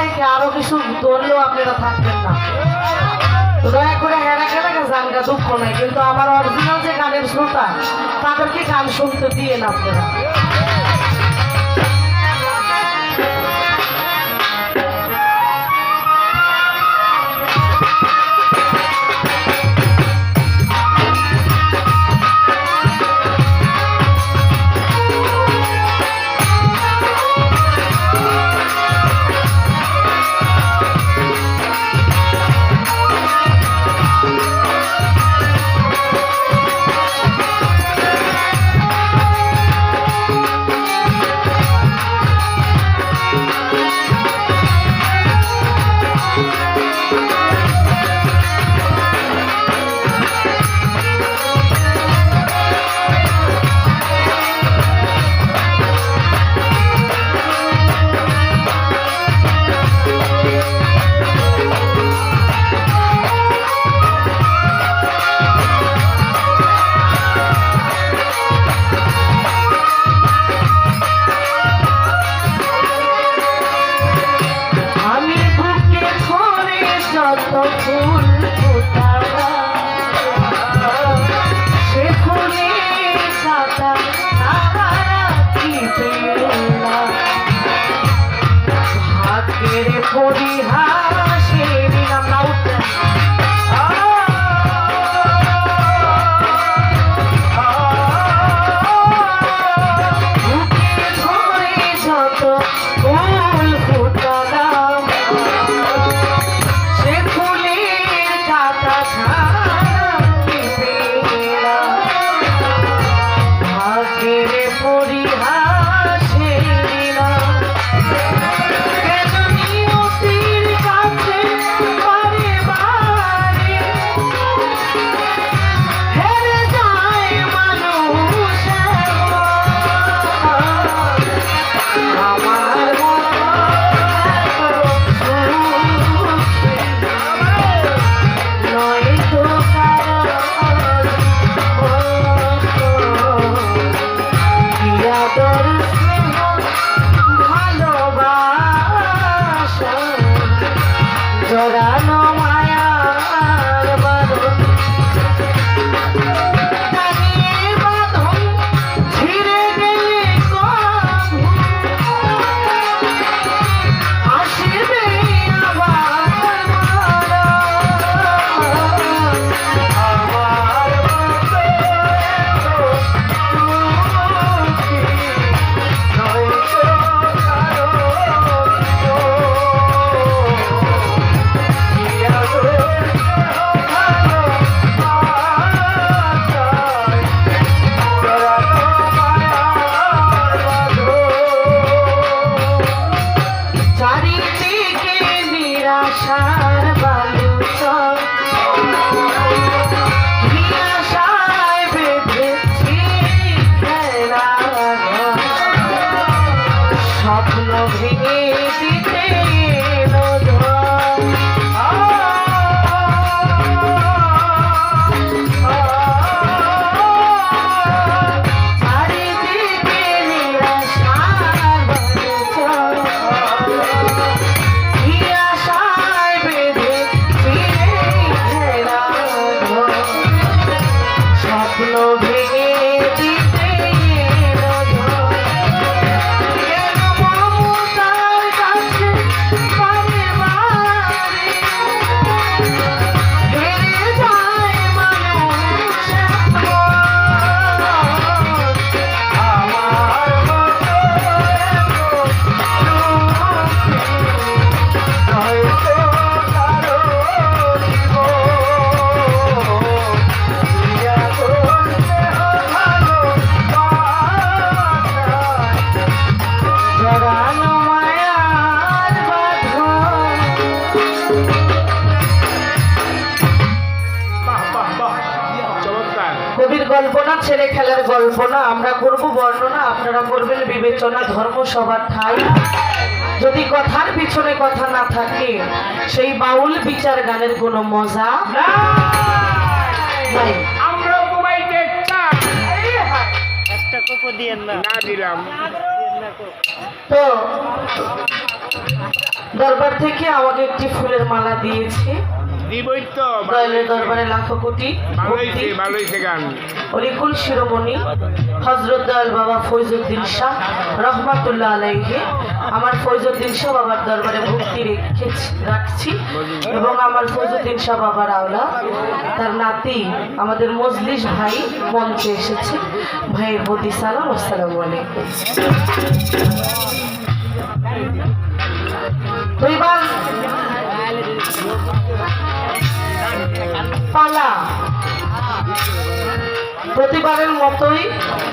ভাইকে আরও কিছু ধরলেও আপনারা থাকবেন না। দয়া করে হেরা কেনা গেছে গা দুঃখ নাই, কিন্তু আমার অরিজিনাল যে গানের শ্রোতা, তাদেরকে গান শুনতে দিয়ে না আপনারা। ভাগ্যের কবির গল্প না ছেলে খেলার গল্প না আমরা করব বর্ণনা আপনারা করবেন বিবেচনা ধর্ম সবার ঠাই। যদি কথার পিছনে কথা না থাকে সেই বাউল বিচার গানের কোনো মজা আমরা একটা কোপো দিয়েন না। না দিলাম। তো দরবার থেকে আমাকে একটি ফুলের মালা দিয়েছে। দিবই দয়ালের দরবারে লাখো কোটি ভালো হয়েছে গান। অলিকুল শিরোমণি হজরত দয়াল বাবা ফৈজুদ্দিন শাহ রহমাতুল্লাহ আলাইহে। আমার ফৈজুদ্দিন শাহ বাবার দরবারে ভক্তি রেখেছি রাখছি এবং আমার ফৈজুদ্দিন শাহ বাবার আওলা তার নাতি আমাদের মজলিস ভাই মঞ্চে এসেছে। ভাইয়ের প্রতি সালাম আসসালামু আলাইকুম। তো পালা প্রতিবারের মতোই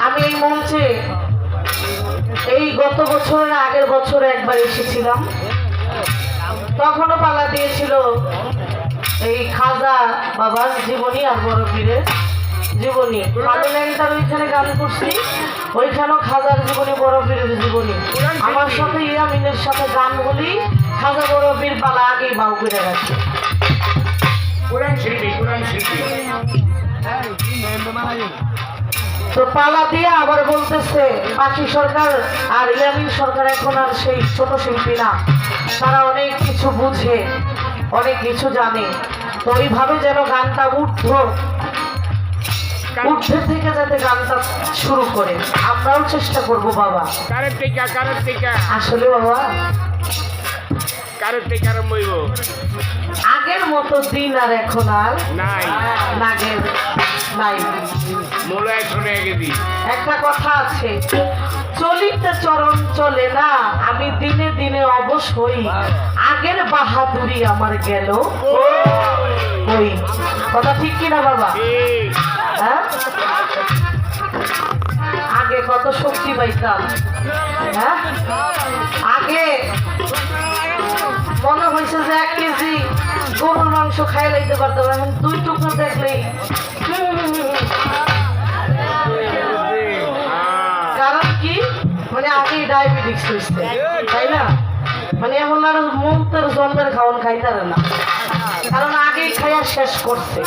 আমি এই মঞ্চে এই গত বছরের আগের বছরে একবার এসেছিলাম। তখনও পালা দিয়েছিল এই খাজা বাবার জীবনী আর বড় পীরের জীবনী পার্লামেন্টার ওইখানে গান করছি, ওইখানেও খাজার জীবনী বড় পীরের জীবনী। আমার সাথে ইয়ামিনের সাথে গান বলি, খাজা বড় পীর পালা আগেই বাউ করে গেছে। তো পালা দিয়ে আবার বলতেছে পাখি সরকার আর ইয়ামিন সরকার এখন আর সেই ছোট শিল্পী না। তারা অনেক কিছু বুঝে অনেক কিছু জানে। তো ওইভাবে যেন গানটা উঠব উঠে থেকে যাতে গানটা শুরু করে। আমরাও চেষ্টা করব বাবা। কারের টিকা কারের টিকা। আসলে বাবা কারের আরম্ভ হইব আগের মতো দিন আর এখন আর নাই। নাগের নাই। মূল টাকা কেজি একটা কথা আছে চলিতে চরণ চলে না আমি দিনে দিনে অবশ হই। আগের বাহাদুরি আমার গেল ওই কথা ঠিক কিনা বাবা? হ্যাঁ? আগে কত শক্তি পাইতাম হ্যাঁ? আগে মনে হয়েছে যে এক কেজি গরুর মাংস খাই লাইতে পারতাম, এখন দুই টুকরো। হ্যাঁ। কারণ কি? মানে আগেই ডায়াবেটিক্স হয়েছে, তাই না? মানে এখন আর মুক্তের জন্মের খাওয়ান খাইতারে না। কারণ আগেই খাইয়া শেষ করছে।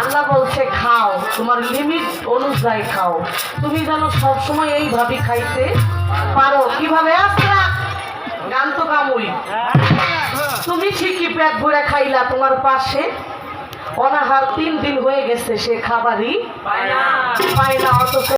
আল্লাহ বলছে, খাও, তোমার লিমিট অনুযায়ী খাও। তুমি যেন সবসময় এইভাবে খাইতে পারো। কীভাবে? আসরা তুমি ঠিকই পেট ভরে খাইলা তোমার পাশে। অনাহার তিন দিন হয়ে গেছে সে খাবারই। পায় না, অথচ